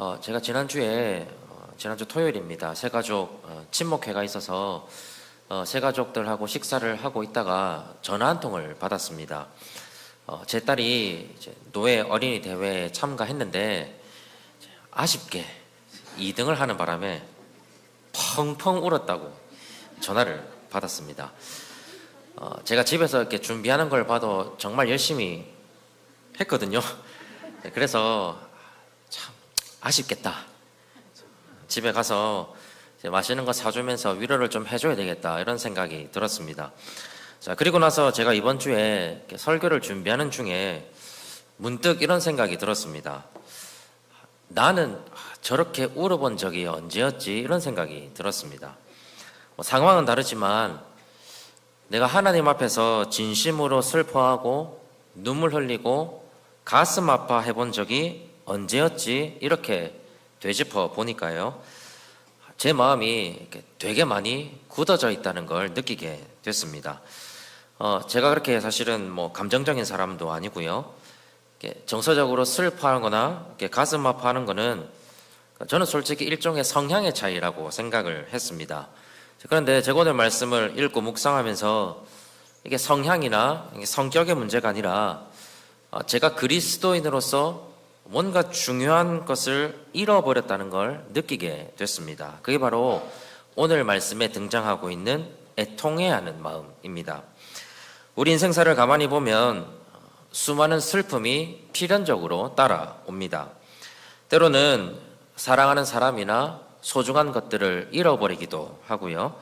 어, 제가 지난주에 어, 지난주 토요일입니다. 새가족 어, 친목회가 있어서 어, 새가족들하고 식사를 하고 있다가 전화 한 통을 받았습니다. 어, 제 딸이 노예 어린이 대회에 참가했는데 아쉽게 2등을 하는 바람에 펑펑 울었다고 전화를 받았습니다. 어, 제가 집에서 이렇게 준비하는 걸 봐도 정말 열심히 했거든요. 네, 그래서 참 아쉽겠다. 집에 가서 맛있는 거 사주면서 위로를 좀 해줘야 되겠다 이런 생각이 들었습니다. 자 그리고 나서 제가 이번 주에 설교를 준비하는 중에 문득 이런 생각이 들었습니다. 나는 저렇게 울어본 적이 언제였지 이런 생각이 들었습니다. 뭐 상황은 다르지만 내가 하나님 앞에서 진심으로 슬퍼하고 눈물 흘리고 가슴 아파 해 본 적이 언제였지 이렇게 되짚어 보니까요. 제 마음이 되게 많이 굳어져 있다는 걸 느끼게 됐습니다. 어, 제가 그렇게 사실은 뭐 감정적인 사람도 아니고요. 정서적으로 슬퍼하거나 가슴 아파하는 거는 저는 솔직히 일종의 성향의 차이라고 생각을 했습니다. 그런데 제가 오늘 말씀을 읽고 묵상하면서 이게 성향이나 성격의 문제가 아니라 어, 제가 그리스도인으로서 뭔가 중요한 것을 잃어버렸다는 걸 느끼게 됐습니다. 그게 바로 오늘 말씀에 등장하고 있는 애통해하는 마음입니다. 우리 인생사를 가만히 보면 수많은 슬픔이 필연적으로 따라옵니다. 때로는 사랑하는 사람이나 소중한 것들을 잃어버리기도 하고요.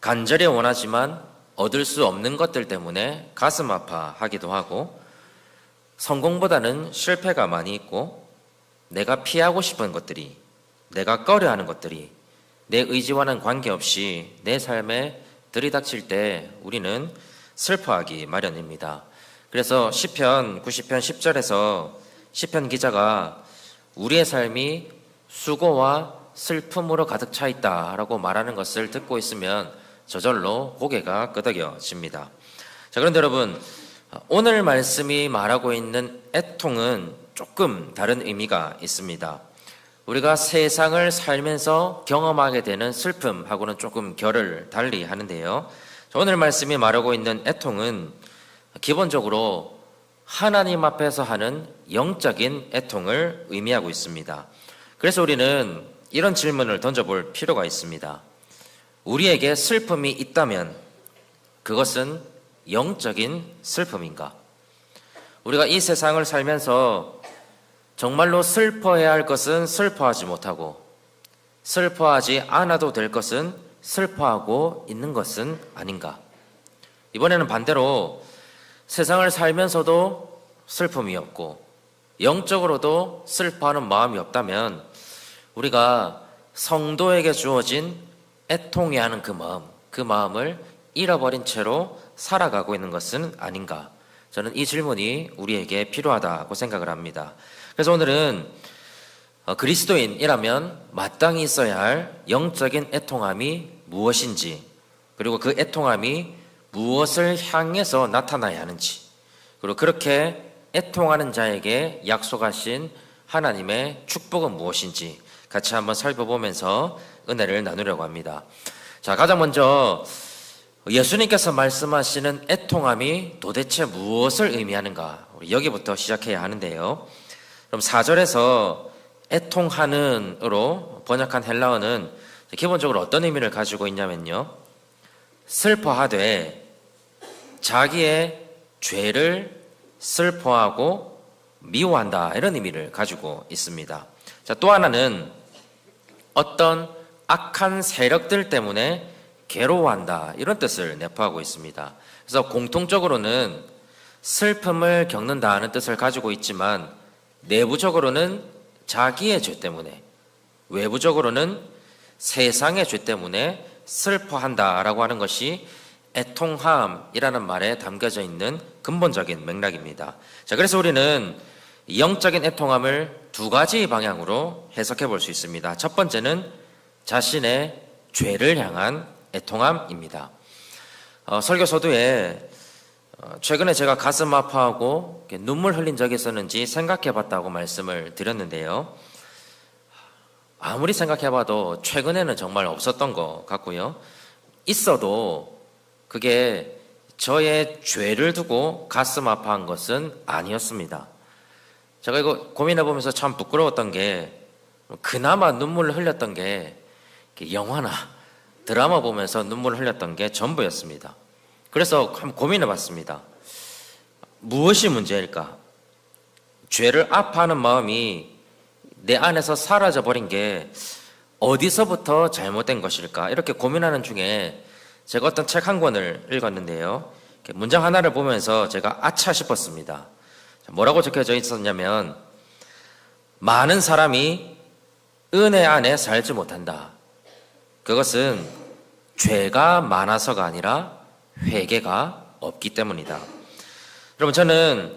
간절히 원하지만 얻을 수 없는 것들 때문에 가슴 아파하기도 하고 성공보다는 실패가 많이 있고 내가 피하고 싶은 것들이 내가 꺼려하는 것들이 내 의지와는 관계없이 내 삶에 들이닥칠 때 우리는 슬퍼하기 마련입니다. 그래서 시편 90편 10절에서 시편 기자가 우리의 삶이 수고와 슬픔으로 가득 차 있다라고 말하는 것을 듣고 있으면 저절로 고개가 끄덕여집니다. 자, 그런데 여러분 오늘 말씀이 말하고 있는 애통은 조금 다른 의미가 있습니다. 우리가 세상을 살면서 경험하게 되는 슬픔하고는 조금 결을 달리 하는데요. 오늘 말씀이 말하고 있는 애통은 기본적으로 하나님 앞에서 하는 영적인 애통을 의미하고 있습니다. 그래서 우리는 이런 질문을 던져볼 필요가 있습니다. 우리에게 슬픔이 있다면 그것은 영적인 슬픔인가? 우리가 이 세상을 살면서 정말로 슬퍼해야 할 것은 슬퍼하지 못하고 슬퍼하지 않아도 될 것은 슬퍼하고 있는 것은 아닌가? 이번에는 반대로 세상을 살면서도 슬픔이 없고 영적으로도 슬퍼하는 마음이 없다면 우리가 성도에게 주어진 애통해 하는 그 마음, 그 마음을 잃어버린 채로 살아가고 있는 것은 아닌가? 저는 이 질문이 우리에게 필요하다고 생각을 합니다. 그래서 오늘은 어, 그리스도인이라면 마땅히 있어야 할 영적인 애통함이 무엇인지, 그리고 그 애통함이 무엇을 향해서 나타나야 하는지, 그리고 그렇게 애통하는 자에게 약속하신 하나님의 축복은 무엇인지 같이 한번 살펴보면서 은혜를 나누려고 합니다. 자, 가장 먼저 예수님께서 말씀하시는 애통함이 도대체 무엇을 의미하는가? 여기부터 시작해야 하는데요. 그럼 4절에서 애통하는으로 번역한 헬라어는 기본적으로 어떤 의미를 가지고 있냐면요. 슬퍼하되 자기의 죄를 슬퍼하고 미워한다. 이런 의미를 가지고 있습니다. 자, 또 하나는 어떤 악한 세력들 때문에 괴로워한다. 이런 뜻을 내포하고 있습니다. 그래서 공통적으로는 슬픔을 겪는다는 뜻을 가지고 있지만 내부적으로는 자기의 죄 때문에 외부적으로는 세상의 죄 때문에 슬퍼한다라고 하는 것이 애통함이라는 말에 담겨져 있는 근본적인 맥락입니다. 자, 그래서 우리는 영적인 애통함을 두 가지 방향으로 해석해 볼 수 있습니다. 첫 번째는 자신의 죄를 향한 애통함입니다. 어, 설교 서두에 어, 최근에 제가 가슴 아파하고 눈물 흘린 적이 있었는지 생각해 봤다고 말씀을 드렸는데요. 아무리 생각해 봐도 최근에는 정말 없었던 것 같고요. 있어도 그게 저의 죄를 두고 가슴 아파한 것은 아니었습니다. 제가 이거 고민해 보면서 참 부끄러웠던 게 그나마 눈물을 흘렸던 게 영화나 드라마 보면서 눈물을 흘렸던 게 전부였습니다. 그래서 한번 고민해 봤습니다. 무엇이 문제일까? 죄를 아파하는 마음이 내 안에서 사라져 버린 게 어디서부터 잘못된 것일까? 이렇게 고민하는 중에 제가 어떤 책 한 권을 읽었는데요. 문장 하나를 보면서 제가 아차 싶었습니다. 뭐라고 적혀져 있었냐면, 많은 사람이 은혜 안에 살지 못한다. 그것은 죄가 많아서가 아니라 회개가 없기 때문이다. 여러분, 저는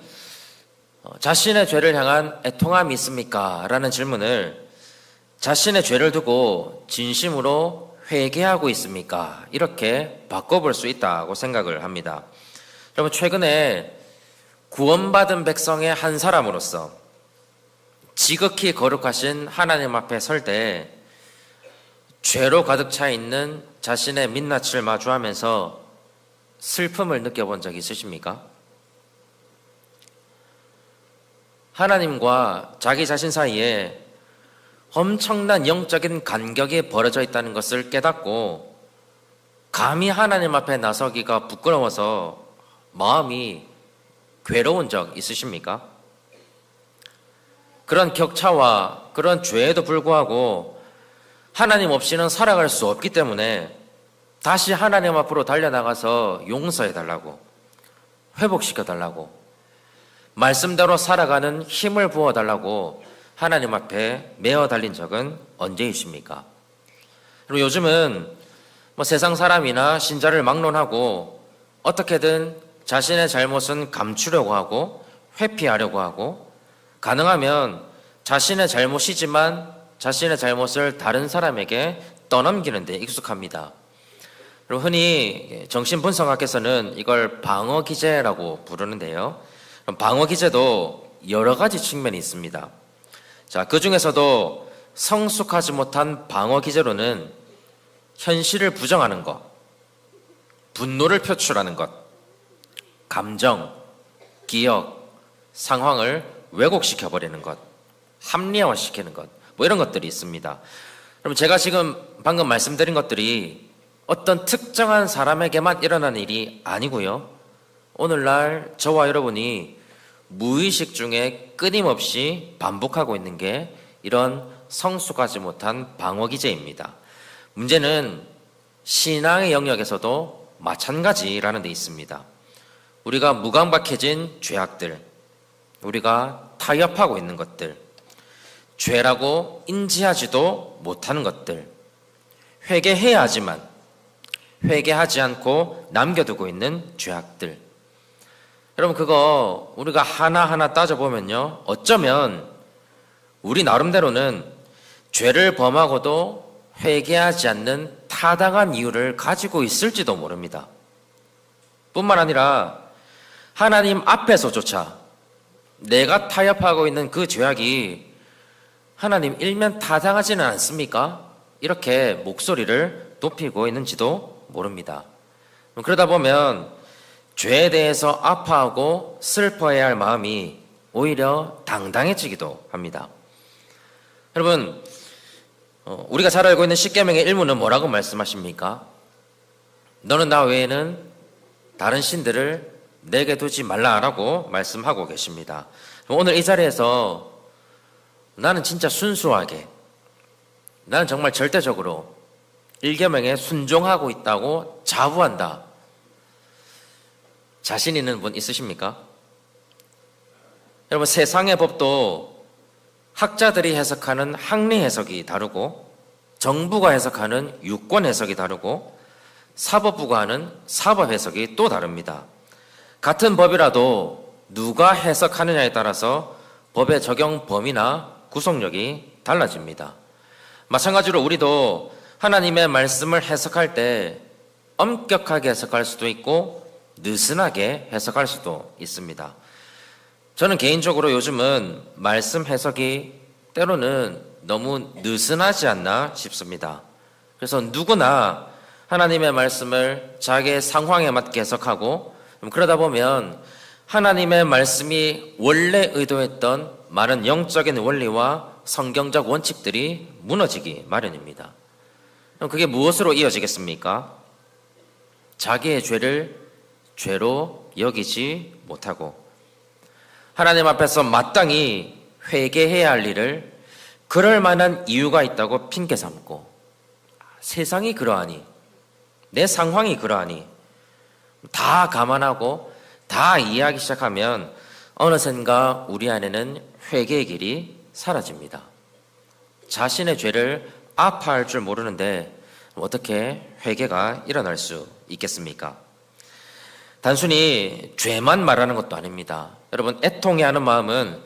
어, 자신의 죄를 향한 애통함이 있습니까? 라는 질문을 자신의 죄를 두고 진심으로 회개하고 있습니까? 이렇게 바꿔볼 수 있다고 생각을 합니다. 여러분, 최근에 구원받은 백성의 한 사람으로서 지극히 거룩하신 하나님 앞에 설 때 죄로 가득 차 있는 자신의 민낯을 마주하면서 슬픔을 느껴본 적 있으십니까? 하나님과 자기 자신 사이에 엄청난 영적인 간격이 벌어져 있다는 것을 깨닫고 감히 하나님 앞에 나서기가 부끄러워서 마음이 괴로운 적 있으십니까? 그런 격차와 그런 죄에도 불구하고 하나님 없이는 살아갈 수 없기 때문에 다시 하나님 앞으로 달려나가서 용서해 달라고 회복시켜 달라고 말씀대로 살아가는 힘을 부어 달라고 하나님 앞에 메어 달린 적은 언제이십니까? 그리고 요즘은 뭐 세상 사람이나 신자를 막론하고 어떻게든 자신의 잘못은 감추려고 하고 회피하려고 하고 가능하면 자신의 잘못이지만 자신의 잘못을 다른 사람에게 떠넘기는 데 익숙합니다. 그리고 흔히 정신분석학에서는 이걸 방어 기제라고 부르는데요. 방어 기제도 여러 가지 측면이 있습니다. 자, 그 중에서도 성숙하지 못한 방어 기제로는 현실을 부정하는 것, 분노를 표출하는 것, 감정, 기억, 상황을 왜곡시켜 버리는 것, 합리화시키는 것, 뭐 이런 것들이 있습니다. 그럼 제가 지금 방금 말씀드린 것들이 어떤 특정한 사람에게만 일어난 일이 아니고요. 오늘날 저와 여러분이 무의식 중에 끊임없이 반복하고 있는 게 이런 성숙하지 못한 방어 기제입니다. 문제는 신앙의 영역에서도 마찬가지라는 데 있습니다. 우리가 무감박해진 죄악들, 우리가 타협하고 있는 것들, 죄라고 인지하지도 못하는 것들, 회개해야 하지만 회개하지 않고 남겨두고 있는 죄악들, 여러분 그거 우리가 하나하나 따져보면요. 어쩌면 우리 나름대로는 죄를 범하고도 회개하지 않는 타당한 이유를 가지고 있을지도 모릅니다. 뿐만 아니라 하나님 앞에서조차 내가 타협하고 있는 그 죄악이 하나님 일면 타당하지는 않습니까? 이렇게 목소리를 높이고 있는지도 모릅니다. 그러다 보면 죄에 대해서 아파하고 슬퍼해야 할 마음이 오히려 당당해지기도 합니다. 여러분, 어, 우리가 잘 알고 있는 십계명의 일문은 뭐라고 말씀하십니까? 너는 나 외에는 다른 신들을 내게 두지 말라라고 말씀하고 계십니다. 오늘 이 자리에서 나는 진짜 순수하게, 나는 정말 절대적으로 일계명에 순종하고 있다고 자부한다. 자신 있는 분 있으십니까? 여러분 세상의 법도 학자들이 해석하는 학리 해석이 다르고 정부가 해석하는 유권 해석이 다르고 사법부가 하는 사법 해석이 또 다릅니다. 같은 법이라도 누가 해석하느냐에 따라서 법의 적용 범위나 구속력이 달라집니다. 마찬가지로 우리도 하나님의 말씀을 해석할 때 엄격하게 해석할 수도 있고 느슨하게 해석할 수도 있습니다. 저는 개인적으로 요즘은 말씀 해석이 때로는 너무 느슨하지 않나 싶습니다. 그래서 누구나 하나님의 말씀을 자기의 상황에 맞게 해석하고 그러다 보면 하나님의 말씀이 원래 의도했던 많은 영적인 원리와 성경적 원칙들이 무너지기 마련입니다. 그럼 그게 무엇으로 이어지겠습니까? 자기의 죄를 죄로 여기지 못하고 하나님 앞에서 마땅히 회개해야 할 일을 그럴 만한 이유가 있다고 핑계 삼고 세상이 그러하니 내 상황이 그러하니 다 감안하고 다 이해하기 시작하면 어느샌가 우리 안에는 회개의 길이 사라집니다. 자신의 죄를 아파할 줄 모르는데 어떻게 회개가 일어날 수 있겠습니까? 단순히 죄만 말하는 것도 아닙니다. 여러분, 애통해 하는 마음은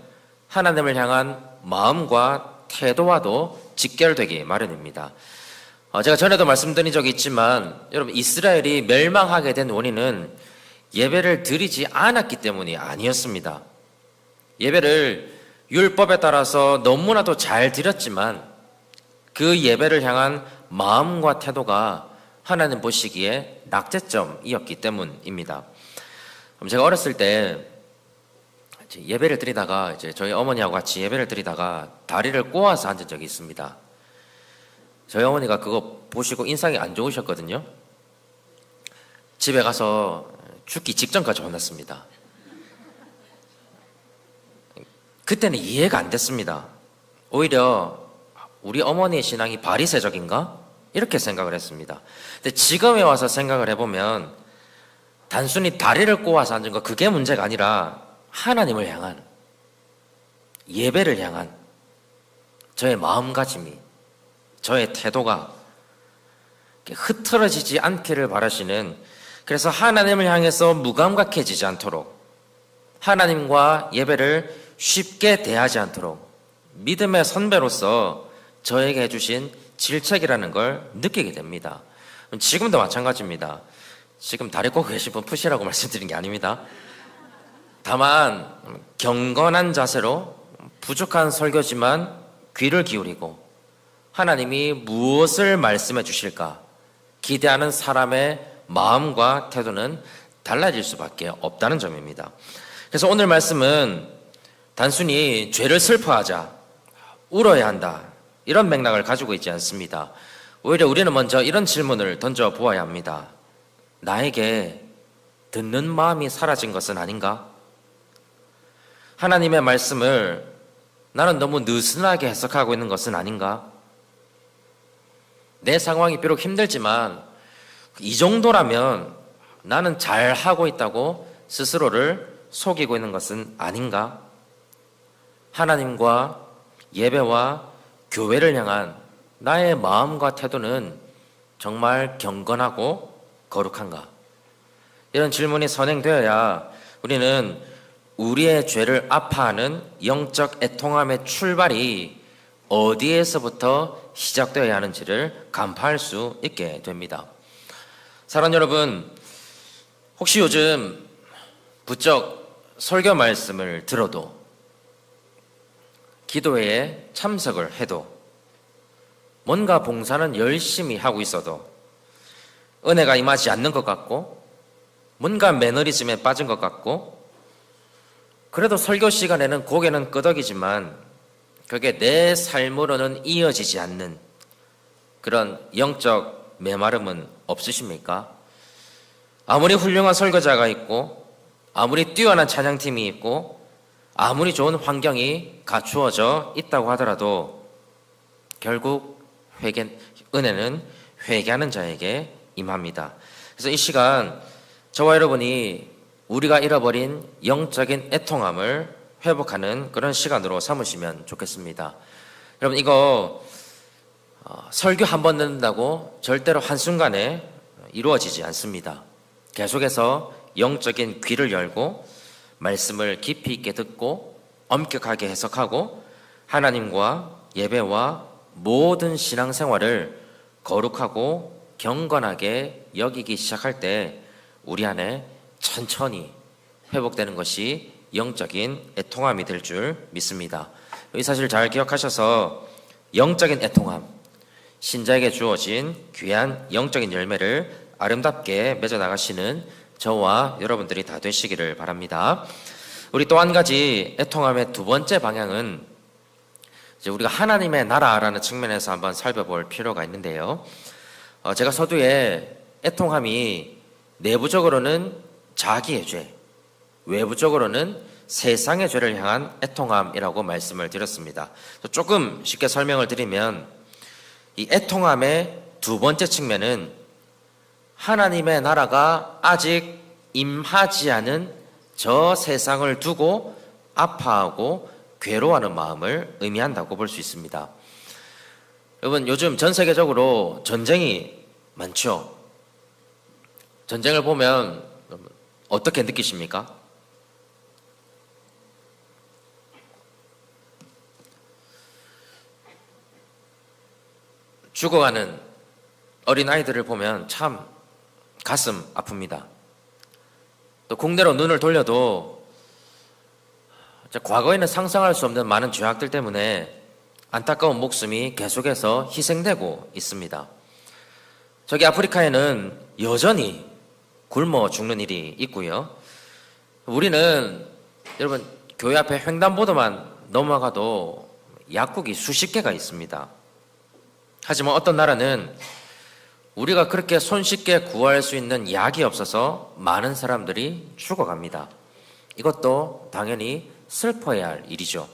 하나님을 향한 마음과 태도와도 직결되기 마련입니다. 어, 제가 전에도 말씀드린 적이 있지만, 여러분, 이스라엘이 멸망하게 된 원인은 예배를 드리지 않았기 때문이 아니었습니다. 예배를 율법에 따라서 너무나도 잘 드렸지만, 그 예배를 향한 마음과 태도가 하나님 보시기에 낙제점이었기 때문입니다. 제가 어렸을 때 예배를 드리다가 이제 저희 어머니하고 같이 예배를 드리다가 다리를 꼬아서 앉은 적이 있습니다. 저희 어머니가 그거 보시고 인상이 안 좋으셨거든요. 집에 가서 죽기 직전까지 혼났습니다. 그때는 이해가 안 됐습니다. 오히려 우리 어머니의 신앙이 바리새적인가? 이렇게 생각을 했습니다. 근데 지금에 와서 생각을 해보면 단순히 다리를 꼬아서 앉은 거 그게 문제가 아니라 하나님을 향한 예배를 향한 저의 마음가짐이 저의 태도가 흐트러지지 않기를 바라시는 그래서 하나님을 향해서 무감각해지지 않도록 하나님과 예배를 쉽게 대하지 않도록 믿음의 선배로서 저에게 해주신 질책이라는 걸 느끼게 됩니다. 지금도 마찬가지입니다. 지금 다리 꽂고 계신 분 푸시라고 말씀드린 게 아닙니다. 다만 경건한 자세로 부족한 설교지만 귀를 기울이고 하나님이 무엇을 말씀해 주실까 기대하는 사람의 마음과 태도는 달라질 수밖에 없다는 점입니다. 그래서 오늘 말씀은 단순히 죄를 슬퍼하자, 울어야 한다, 이런 맥락을 가지고 있지 않습니다. 오히려 우리는 먼저 이런 질문을 던져 보아야 합니다. 나에게 듣는 마음이 사라진 것은 아닌가? 하나님의 말씀을 나는 너무 느슨하게 해석하고 있는 것은 아닌가? 내 상황이 비록 힘들지만 이 정도라면 나는 잘 하고 있다고 스스로를 속이고 있는 것은 아닌가? 하나님과 예배와 교회를 향한 나의 마음과 태도는 정말 경건하고 거룩한가? 이런 질문이 선행되어야 우리는 우리의 죄를 아파하는 영적 애통함의 출발이 어디에서부터 시작되어야 하는지를 간파할 수 있게 됩니다. 사랑 여러분, 혹시 요즘 부쩍 설교 말씀을 들어도 기도회에 참석을 해도 뭔가 봉사는 열심히 하고 있어도 은혜가 임하지 않는 것 같고 뭔가 매너리즘에 빠진 것 같고 그래도 설교 시간에는 고개는 끄덕이지만 그게 내 삶으로는 이어지지 않는 그런 영적 메마름은 없으십니까? 아무리 훌륭한 설교자가 있고 아무리 뛰어난 찬양팀이 있고 아무리 좋은 환경이 갖추어져 있다고 하더라도 결국 회개, 은혜는 회개하는 자에게 임합니다. 그래서 이 시간 저와 여러분이 우리가 잃어버린 영적인 애통함을 회복하는 그런 시간으로 삼으시면 좋겠습니다. 여러분 이거 어, 설교 한 번 듣는다고 절대로 한순간에 이루어지지 않습니다. 계속해서 영적인 귀를 열고 말씀을 깊이 있게 듣고 엄격하게 해석하고 하나님과 예배와 모든 신앙생활을 거룩하고 경건하게 여기기 시작할 때 우리 안에 천천히 회복되는 것이 영적인 애통함이 될 줄 믿습니다. 이 사실 잘 기억하셔서 영적인 애통함, 신자에게 주어진 귀한 영적인 열매를 아름답게 맺어 나가시는 저와 여러분들이 다 되시기를 바랍니다. 우리 또 한 가지 애통함의 두 번째 방향은 이제 우리가 하나님의 나라라는 측면에서 한번 살펴볼 필요가 있는데요. 어, 제가 서두에 애통함이 내부적으로는 자기의 죄, 외부적으로는 세상의 죄를 향한 애통함이라고 말씀을 드렸습니다. 조금 쉽게 설명을 드리면 이 애통함의 두 번째 측면은 하나님의 나라가 아직 임하지 않은 저 세상을 두고 아파하고 괴로워하는 마음을 의미한다고 볼 수 있습니다. 여러분, 요즘 전 세계적으로 전쟁이 많죠. 전쟁을 보면 어떻게 느끼십니까? 죽어가는 어린 아이들을 보면 참 가슴 아픕니다. 또 국내로 눈을 돌려도 과거에는 상상할 수 없는 많은 죄악들 때문에 안타까운 목숨이 계속해서 희생되고 있습니다. 저기 아프리카에는 여전히 굶어 죽는 일이 있고요. 우리는 여러분 교회 앞에 횡단보도만 넘어가도 약국이 수십 개가 있습니다. 하지만 어떤 나라는 우리가 그렇게 손쉽게 구할 수 있는 약이 없어서 많은 사람들이 죽어갑니다. 이것도 당연히 슬퍼야 할 일이죠.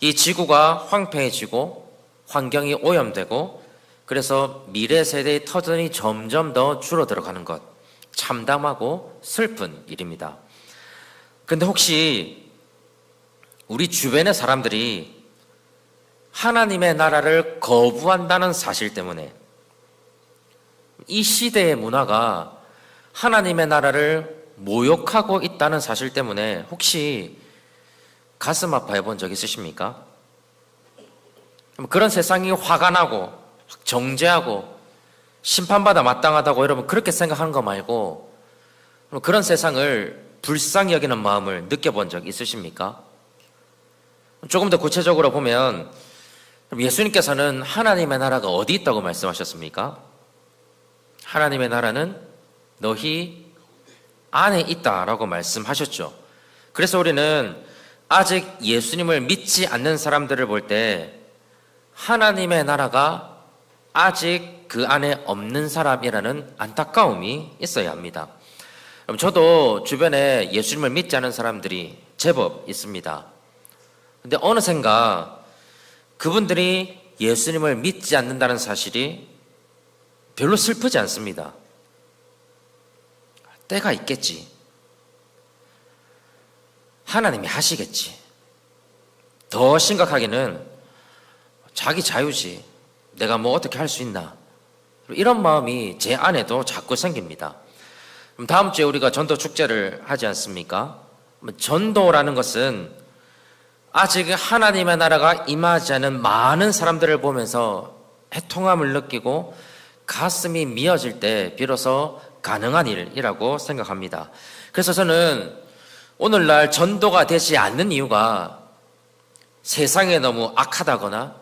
이 지구가 황폐해지고 환경이 오염되고 그래서 미래 세대의 터전이 점점 더 줄어들어가는 것 참담하고 슬픈 일입니다. 근데 혹시 우리 주변의 사람들이 하나님의 나라를 거부한다는 사실 때문에 이 시대의 문화가 하나님의 나라를 모욕하고 있다는 사실 때문에 혹시 가슴 아파해 본 적 있으십니까? 그런 세상이 화가 나고 정죄하고 심판받아 마땅하다고 여러분 그렇게 생각하는 거 말고 그런 세상을 불쌍히 여기는 마음을 느껴본 적 있으십니까? 조금 더 구체적으로 보면 예수님께서는 하나님의 나라가 어디 있다고 말씀하셨습니까? 하나님의 나라는 너희 안에 있다라고 말씀하셨죠. 그래서 우리는 아직 예수님을 믿지 않는 사람들을 볼 때 하나님의 나라가 아직 그 안에 없는 사람이라는 안타까움이 있어야 합니다. 저도 주변에 예수님을 믿지 않은 사람들이 제법 있습니다. 근데 어느샌가 그분들이 예수님을 믿지 않는다는 사실이 별로 슬프지 않습니다. 때가 있겠지. 하나님이 하시겠지. 더 심각하게는 자기 자유지. 내가 뭐 어떻게 할 수 있나. 이런 마음이 제 안에도 자꾸 생깁니다. 다음 주에 우리가 전도 축제를 하지 않습니까? 전도라는 것은 아직 하나님의 나라가 임하지 않은 많은 사람들을 보면서 해통함을 느끼고 가슴이 미어질 때 비로소 가능한 일이라고 생각합니다. 그래서 저는 오늘날 전도가 되지 않는 이유가 세상에 너무 악하다거나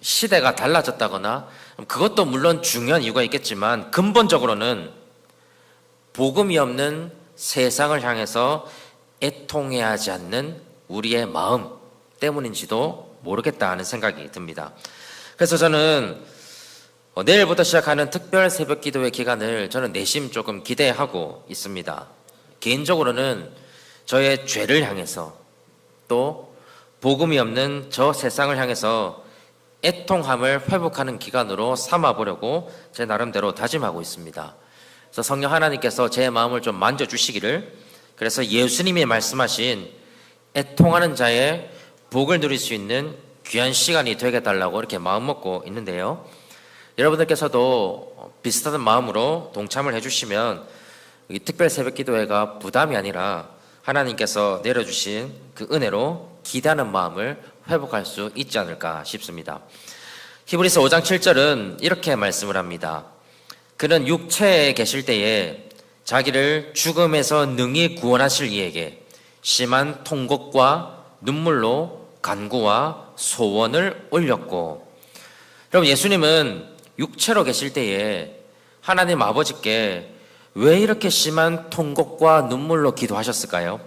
시대가 달라졌다거나 그것도 물론 중요한 이유가 있겠지만 근본적으로는 복음이 없는 세상을 향해서 애통해야 하지 않는 우리의 마음 때문인지도 모르겠다 하는 생각이 듭니다. 그래서 저는 어, 내일부터 시작하는 특별 새벽 기도회 기간을 저는 내심 조금 기대하고 있습니다. 개인적으로는 저의 죄를 향해서 또 복음이 없는 저 세상을 향해서 애통함을 회복하는 기간으로 삼아 보려고 제 나름대로 다짐하고 있습니다. 그래서 성령 하나님께서 제 마음을 좀 만져 주시기를 그래서 예수님이 말씀하신 애통하는 자의 복을 누릴 수 있는 귀한 시간이 되게 달라고 이렇게 마음 먹고 있는데요. 여러분들께서도 비슷한 마음으로 동참을 해주시면 이 특별 새벽 기도회가 부담이 아니라 하나님께서 내려주신 그 은혜로 기대하는 마음을 회복할 수 있지 않을까 싶습니다. 히브리서 5장 7절은 이렇게 말씀을 합니다. 그는 육체에 계실 때에 자기를 죽음에서 능히 구원하실 이에게 심한 통곡과 눈물로 간구와 소원을 올렸고 여러분 예수님은 육체로 계실 때에 하나님 아버지께 왜 이렇게 심한 통곡과 눈물로 기도하셨을까요?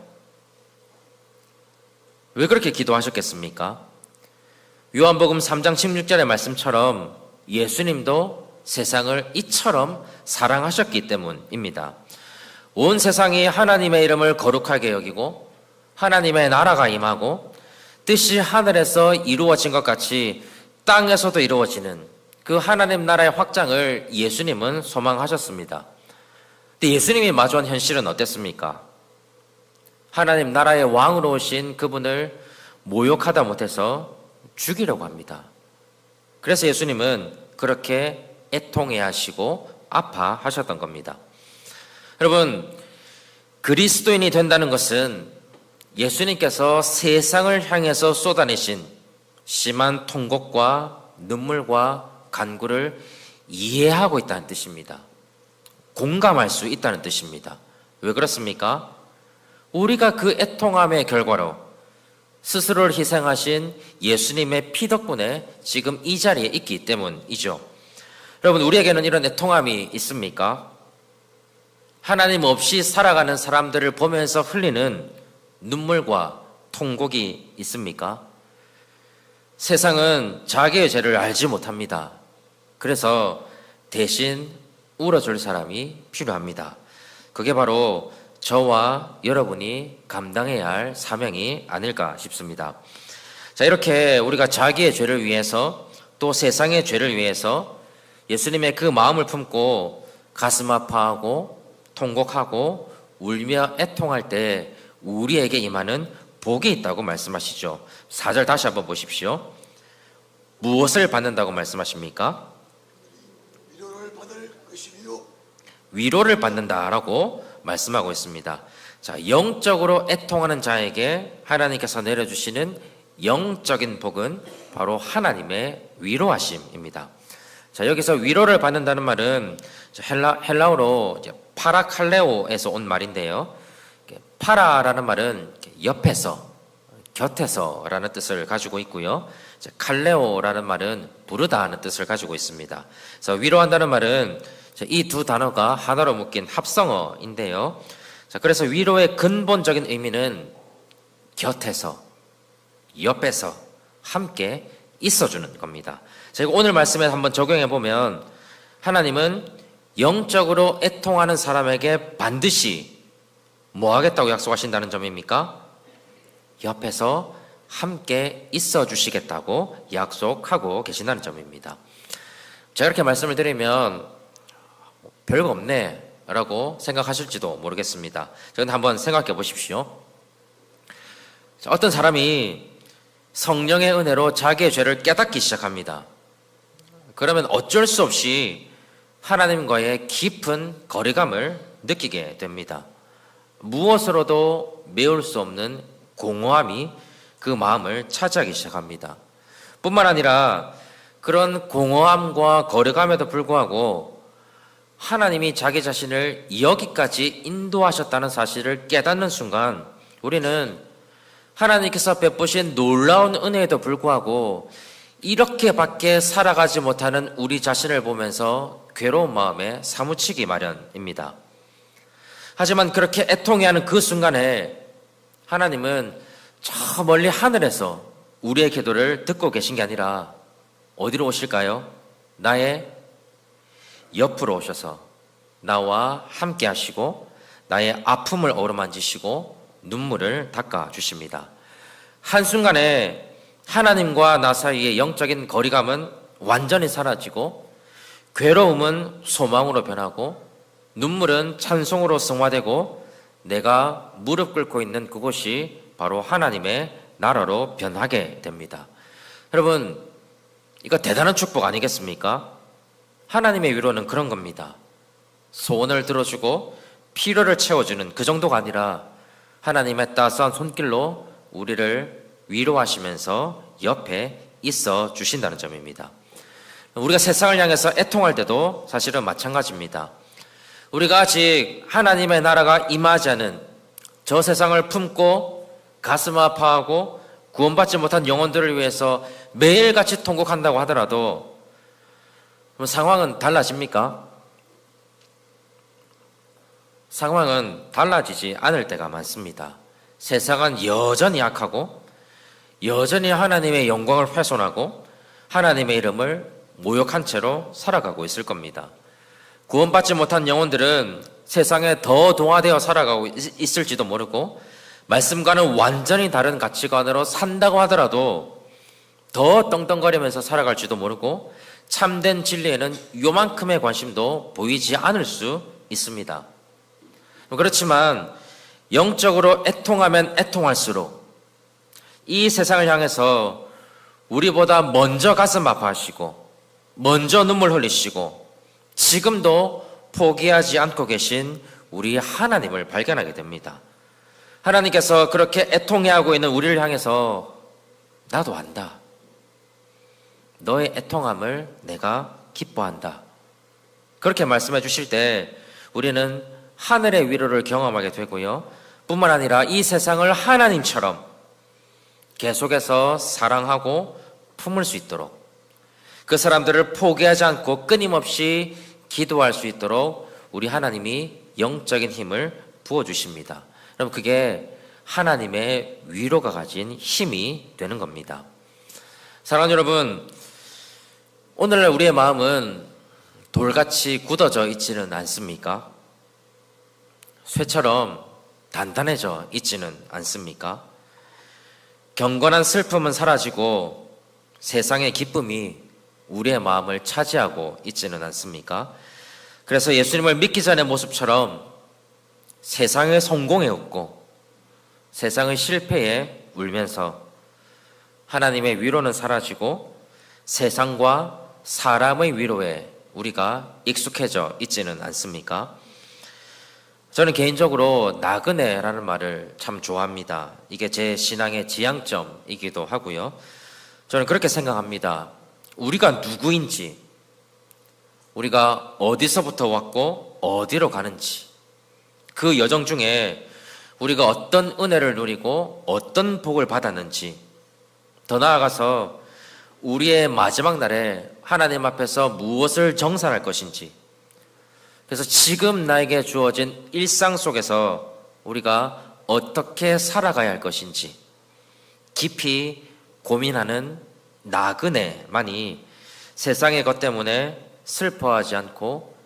왜 그렇게 기도하셨겠습니까? 요한복음 3장 16절의 말씀처럼 예수님도 세상을 이처럼 사랑하셨기 때문입니다. 온 세상이 하나님의 이름을 거룩하게 여기고 하나님의 나라가 임하고 뜻이 하늘에서 이루어진 것 같이 땅에서도 이루어지는 그 하나님 나라의 확장을 예수님은 소망하셨습니다. 근데 예수님이 마주한 현실은 어땠습니까? 하나님 나라의 왕으로 오신 그분을 모욕하다 못해서 죽이려고 합니다. 그래서 예수님은 그렇게 애통해 하시고 아파하셨던 겁니다. 여러분, 그리스도인이 된다는 것은 예수님께서 세상을 향해서 쏟아내신 심한 통곡과 눈물과 간구를 이해하고 있다는 뜻입니다. 공감할 수 있다는 뜻입니다. 왜 그렇습니까? 우리가 그 애통함의 결과로 스스로를 희생하신 예수님의 피 덕분에 지금 이 자리에 있기 때문이죠. 여러분, 우리에게는 이런 애통함이 있습니까? 하나님 없이 살아가는 사람들을 보면서 흘리는 눈물과 통곡이 있습니까? 세상은 자기의 죄를 알지 못합니다. 그래서 대신 울어줄 사람이 필요합니다. 그게 바로 저와 여러분이 감당해야 할 사명이 아닐까 싶습니다. 자, 이렇게 우리가 자기의 죄를 위해서 또 세상의 죄를 위해서 예수님의 그 마음을 품고 가슴 아파하고 통곡하고 울며 애통할 때 우리에게 임하는 복이 있다고 말씀하시죠. 4절 다시 한번 보십시오. 무엇을 받는다고 말씀하십니까? 위로를 받을 것이요 위로를 받는다라고 말씀하고 있습니다. 자, 영적으로 애통하는 자에게 하나님께서 내려주시는 영적인 복은 바로 하나님의 위로하심입니다. 자, 여기서 위로를 받는다는 말은 헬라, 헬라어로 파라칼레오에서 온 말인데요. 파라라는 말은 옆에서, 곁에서라는 뜻을 가지고 있고요. 칼레오라는 말은 부르다는 뜻을 가지고 있습니다. 그래서 위로한다는 말은 이 두 단어가 하나로 묶인 합성어인데요. 자, 그래서 위로의 근본적인 의미는 곁에서, 옆에서 함께 있어주는 겁니다. 제가 오늘 말씀에 한번 적용해 보면 하나님은 영적으로 애통하는 사람에게 반드시 뭐 하겠다고 약속하신다는 점입니까? 옆에서 함께 있어 주시겠다고 약속하고 계신다는 점입니다. 제가 이렇게 말씀을 드리면 별거 없네 라고 생각하실지도 모르겠습니다. 저는 한번 생각해 보십시오. 어떤 사람이 성령의 은혜로 자기의 죄를 깨닫기 시작합니다. 그러면 어쩔 수 없이 하나님과의 깊은 거리감을 느끼게 됩니다. 무엇으로도 메울 수 없는 공허함이 그 마음을 차지하기 시작합니다. 뿐만 아니라 그런 공허함과 거리감에도 불구하고 하나님이 자기 자신을 여기까지 인도하셨다는 사실을 깨닫는 순간 우리는 하나님께서 베푸신 놀라운 은혜에도 불구하고 이렇게밖에 살아가지 못하는 우리 자신을 보면서 괴로운 마음에 사무치기 마련입니다. 하지만 그렇게 애통해하는 그 순간에 하나님은 저 멀리 하늘에서 우리의 기도를 듣고 계신 게 아니라 어디로 오실까요? 나의 옆으로 오셔서 나와 함께 하시고 나의 아픔을 어루만지시고 눈물을 닦아 주십니다. 한순간에 하나님과 나 사이의 영적인 거리감은 완전히 사라지고 괴로움은 소망으로 변하고 눈물은 찬송으로 승화되고 내가 무릎 꿇고 있는 그곳이 바로 하나님의 나라로 변하게 됩니다. 여러분, 이거 대단한 축복 아니겠습니까? 하나님의 위로는 그런 겁니다. 소원을 들어주고 필요를 채워주는 그 정도가 아니라 하나님의 따스한 손길로 우리를 위로하시면서 옆에 있어 주신다는 점입니다. 우리가 세상을 향해서 애통할 때도 사실은 마찬가지입니다. 우리가 아직 하나님의 나라가 임하지 않은 저 세상을 품고 가슴 아파하고 구원받지 못한 영혼들을 위해서 매일같이 통곡한다고 하더라도 그럼 상황은 달라집니까? 상황은 달라지지 않을 때가 많습니다. 세상은 여전히 악하고 여전히 하나님의 영광을 훼손하고 하나님의 이름을 모욕한 채로 살아가고 있을 겁니다. 구원받지 못한 영혼들은 세상에 더 동화되어 살아가고 있- 있을지도 모르고 말씀과는 완전히 다른 가치관으로 산다고 하더라도 더 떵떵거리면서 살아갈지도 모르고 참된 진리에는 요만큼의 관심도 보이지 않을 수 있습니다. 그렇지만 영적으로 애통하면 애통할수록 이 세상을 향해서 우리보다 먼저 가슴 아파하시고 먼저 눈물 흘리시고 지금도 포기하지 않고 계신 우리 하나님을 발견하게 됩니다. 하나님께서 그렇게 애통해하고 있는 우리를 향해서 나도 안다. 너의 애통함을 내가 기뻐한다. 그렇게 말씀해 주실 때 우리는 하늘의 위로를 경험하게 되고요. 뿐만 아니라 이 세상을 하나님처럼 계속해서 사랑하고 품을 수 있도록 그 사람들을 포기하지 않고 끊임없이 기도할 수 있도록 우리 하나님이 영적인 힘을 부어 주십니다. 그럼 그게 하나님의 위로가 가진 힘이 되는 겁니다. 사랑하는 여러분, 오늘날 우리의 마음은 돌같이 굳어져 있지는 않습니까? 쇠처럼 단단해져 있지는 않습니까? 경건한 슬픔은 사라지고 세상의 기쁨이 우리의 마음을 차지하고 있지는 않습니까? 그래서 예수님을 믿기 전의 모습처럼 세상의 성공에 웃고 세상의 실패에 울면서 하나님의 위로는 사라지고 세상과 사람의 위로에 우리가 익숙해져 있지는 않습니까? 저는 개인적으로 나그네라는 말을 참 좋아합니다. 이게 제 신앙의 지향점이기도 하고요. 저는 그렇게 생각합니다. 우리가 누구인지, 우리가 어디서부터 왔고 어디로 가는지, 그 여정 중에 우리가 어떤 은혜를 누리고 어떤 복을 받았는지, 더 나아가서 우리의 마지막 날에 하나님 앞에서 무엇을 정산할 것인지, 그래서 지금 나에게 주어진 일상 속에서 우리가 어떻게 살아가야 할 것인지 깊이 고민하는 나그네만이 세상의 것 때문에 슬퍼하지 않고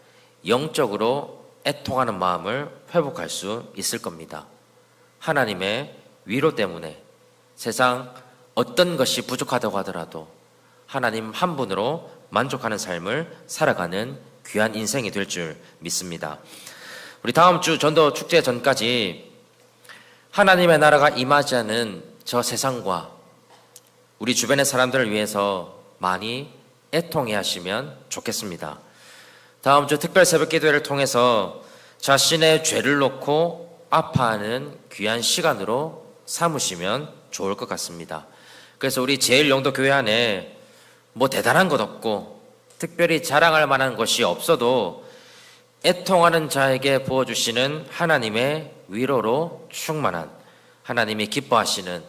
영적으로 애통하는 마음을 회복할 수 있을 겁니다. 하나님의 위로 때문에 세상 어떤 것이 부족하다고 하더라도 하나님 한 분으로 만족하는 삶을 살아가는 귀한 인생이 될 줄 믿습니다. 우리 다음 주 전도 축제 전까지 하나님의 나라가 임하지 않은 저 세상과 우리 주변의 사람들을 위해서 많이 애통해 하시면 좋겠습니다. 다음 주 특별 새벽 기도회를 통해서 자신의 죄를 놓고 아파하는 귀한 시간으로 삼으시면 좋을 것 같습니다. 그래서 우리 제일 영도 교회 안에 뭐 대단한 것 없고 특별히 자랑할 만한 것이 없어도 애통하는 자에게 부어주시는 하나님의 위로로 충만한 하나님이 기뻐하시는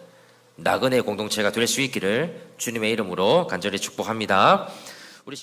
나그네 공동체가 될 수 있기를 주님의 이름으로 간절히 축복합니다.